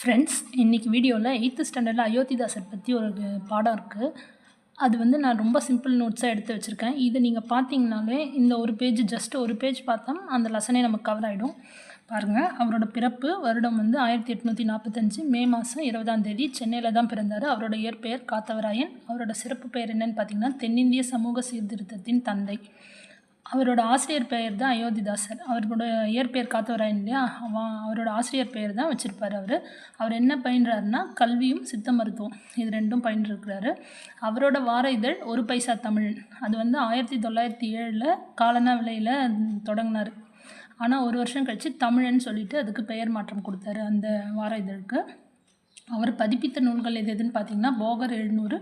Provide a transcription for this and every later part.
Friends இன்றைக்கி வீடியோவில் eighth ஸ்டாண்டர்டில் அயோத்திதாசர் பற்றி ஒரு பாடம் இருக்குது அது வந்து நான் ரொம்ப சிம்பிள் நோட்ஸாக எடுத்து வச்சுருக்கேன். இதை நீங்கள் பார்த்தீங்கனாலே இந்த ஒரு பேஜ் ஜஸ்ட் ஒரு பேஜ் பார்த்தா அந்த லெசனே நமக்கு கவர் ஆகிடும் பாருங்கள் அவரோட பிறப்பு வருடம் வந்து ஆயிரத்தி எட்நூற்றி நாற்பத்தஞ்சு மே மாதம் இருபதாம் தேதி சென்னையில் தான் பிறந்தார். அவரோட இயற்பெயர் காத்தவராயன். அவரோட சிறப்பு பெயர் என்னன்னு பார்த்தீங்கன்னா தென்னிந்திய சமூக சீர்திருத்தத்தின் தந்தை. அவரோட ஆசிரியர் பெயர் தான் அயோத்திதாசர். அவரோட இயற்பெயர் காத்தவராயன் இல்லையா? அவன் அவரோட ஆசிரியர் பெயர் தான் வச்சுருப்பார் அவர். அவர் என்ன பயின்றாருன்னா கல்வியும் சித்த மருத்துவம். இது ரெண்டும் பயின்றிருக்கிறாரு. அவரோட வார இதழ் ஒரு பைசா தமிழ். அது வந்து ஆயிரத்தி தொள்ளாயிரத்தி ஏழில் காலனா விலையில் தொடங்கினார். ஆனால் ஒரு வருஷம் கழித்து தமிழன்னு சொல்லிட்டு அதுக்கு பெயர் மாற்றம் கொடுத்தாரு அந்த வார இதழுக்கு. அவர் பதிப்பித்த நூல்கள் எது எதுன்னு பார்த்தீங்கன்னா போகர் எழுநூறு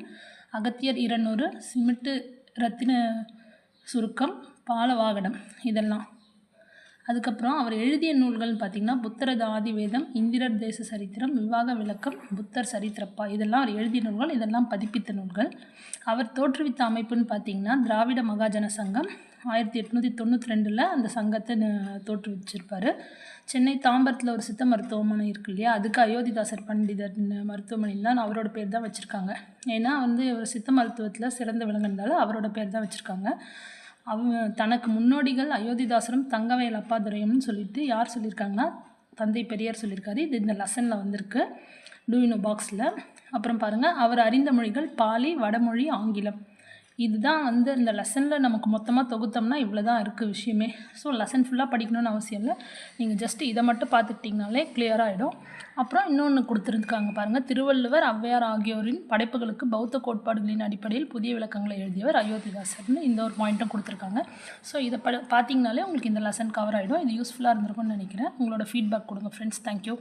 அகத்தியர் இருநூறு சிமிட்டு ரத்தின சுருக்கம் பாலவாகடம் இதெல்லாம். அதுக்கப்புறம் அவர் எழுதிய நூல்கள்னு பார்த்திங்கன்னா புத்தரது ஆதிவேதம் இந்திரர் தேச சரித்திரம் விவாக விளக்கம் புத்தர் சரித்திரப்பா. இதெல்லாம் அவர் எழுதிய நூல்கள் இதெல்லாம் பதிப்பித்த நூல்கள். அவர் தோற்றுவித்த அமைப்புன்னு பார்த்திங்கன்னா திராவிட மகாஜன சங்கம் ஆயிரத்தி எட்நூற்றி தொண்ணூற்றி ரெண்டில் அந்த சங்கத்தை தோற்றுவிச்சிருப்பார். சென்னை தாம்பரத்தில் ஒரு சித்த மருத்துவமனை இருக்கு இல்லையா? அதுக்கு அயோத்திதாசர் பண்டிதர் மருத்துவமனையில் தான் அவரோட பேர் தான் வச்சுருக்காங்க. ஏன்னா வந்து ஒரு சித்த மருத்துவத்தில் சிறந்து விளங்குனதால அவரோட பேர் தான் வச்சுருக்காங்க. அவங்க தனக்கு முன்னோடிகள் அயோத்திதாசரும் தங்கவயல் அப்பாதுரையம்னு சொல்லிட்டு யார் சொல்லியிருக்காங்கன்னா தந்தை பெரியார் சொல்லியிருக்காரு. இது இந்த லெசனில் வந்திருக்கு. டூயினோ பாக்ஸில். அப்புறம் பாருங்கள் அவர் அறிந்த மொழிகள் பாலி வடமொழி ஆங்கிலம். இதுதான் வந்து இந்த லெசனில் நமக்கு மொத்தமாக தொகுத்தோம்னா இவ்வளோ தான் இருக்குது விஷயமே. ஸோ லெசன் ஃபுல்லாக படிக்கணும்னு அவசியம் இல்லை. நீங்கள் ஜஸ்ட் இதை மட்டும் பார்த்துக்கிட்டிங்கனாலே clear ஆகிடும் அப்புறம் இன்னொன்று கொடுத்துருக்காங்க பாருங்கள் திருவள்ளுவர் ஔவையார் ஆகியோரின் படைப்புகளுக்கு பௌத்த கோட்பாடுகளின் அடிப்படையில் புதிய விளக்கங்களை எழுதியவர் அயோத்திதாசர்னு இந்த ஒரு பாயிண்ட்டும் கொடுத்துருக்காங்க. ஸோ இதை ப பார்த்தீங்கனாலே உங்களுக்கு இந்த லெசன் கவர் ஆகிடும் இது யூஸ்ஃபுல்லாக இருந்திருக்கும்னு நினைக்கிறேன். உங்களோட ஃபீட்பேக் கொடுங்க ஃப்ரெண்ட்ஸ் தேங்க்யூ